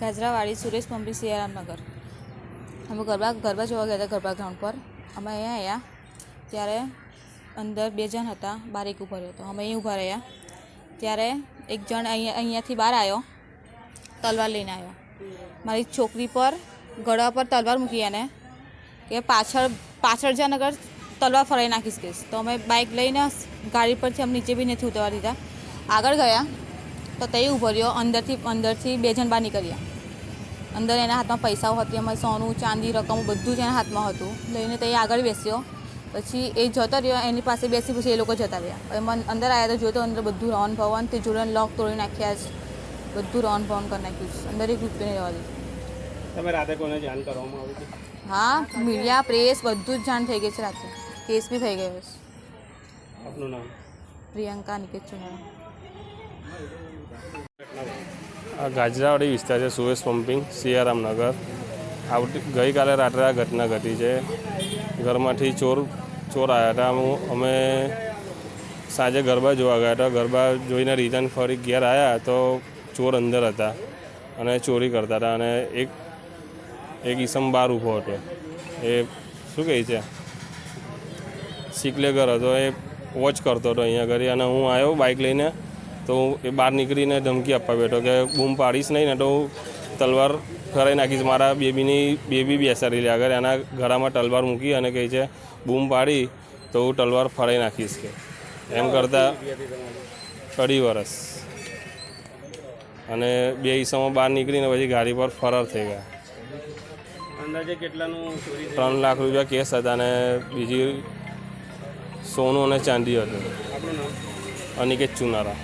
ગાજરાવાડી સુરેશ પંપી સિયારામનગર. અમે ગરબા ગરબા જોવા ગયા હતા ગરબા ગ્રાઉન્ડ પર. અમે અહીંયા આવ્યા ત્યારે અંદર બે જણ હતા, બાર એક ઊભા રહ્યો હતો. અમે અહીં ઊભા રહ્યા ત્યારે એક જણ અહીંયા, અહીંયાથી બહાર આવ્યો, તલવાર લઈને આવ્યો. મારી છોકરી પર, ગળા પર તલવાર મૂકી એને કે પાછળ પાછળ જ્યાં નગર તલવાર ફરાઈ નાખીશ કેસ. તો અમે બાઇક લઈને ગાડી પરથી અમે નીચે બી નથી ઉતરવા દીધા. આગળ ગયા. તો તે ઊભો રહ્યો અંદરથી અંદરથી બે જણ બહાર નીકળ્યા. અંદર એના હાથમાં પૈસાઓ હતી એમાં સોનું ચાંદી રકમ બધું જ એના હાથમાં હતું. લઈને તે આગળ બેસ્યો. પછી એ જતો રહ્યો એની પાસે બેસી પછી એ લોકો જતા રહ્યા. એમાં અંદર આવ્યા તો જોયો તો અંદર બધું રોન ભવન તે જોડે લોક તોડી નાખ્યા છે. બધું રોન ભવન કરી નાખ્યું છે. અંદર એક રૂપિયા રહેવા દીધું તમે રાતે કોને જાણ કરવામાં આવી હતી? હા મીડિયા પ્રેસ બધું જ જાણ થઈ ગઈ છે રાતે. કેસ બી થઈ ગયો છે. આપનું નામ? પ્રિયંકા નિકેત ચુનારા આ ગાજરાવાડી વિસ્તાર છે સુરેશ પમ્પિંગ, સિયારામનગર. આવતી ગઈકાલે રાત્રે આ ઘટના ઘટી છે. ઘરમાંથી ચોર ચોર આવ્યા હતા. હું અમે સાંજે ગરબા જોવા ગયા હતા. ગરબા જોઈને રિટર્ન ફરી ઘેર આવ્યા તો ચોર અંદર હતા અને ચોરી કરતા હતા અને એક એક ઈસમ બાર ઊભો હતો. એ શું કહે છે? શીકલેગર હતો. એ વોચ કરતો હતો અહીંયા ઘરે અને હું આવ્યો બાઇક લઈને. તો એ બહાર નીકળીને ધમકી આપવા બેઠો કે બૂમ પાડીશ નહીં ને તો હું તલવાર ફરાઈ નાખીશ. મારા બેબીની બેબી બેસાડી લે. આગળ એના ગળામાં તલવાર મૂકી અને કહે છે બૂમ પાડી તો હું તલવાર ફરાઈ નાખીશ કે. એમ કરતાં અઢી વરસ. અને બે ઈસમો બહાર નીકળીને પછી ગાડી પર ફરાર થઈ ગયા. અંદાજે કેટલાનું ત્રણ લાખ રૂપિયા કેસ હતા અને બીજી સોનું અને ચાંદી હતું. અનિકેત ચુનારા.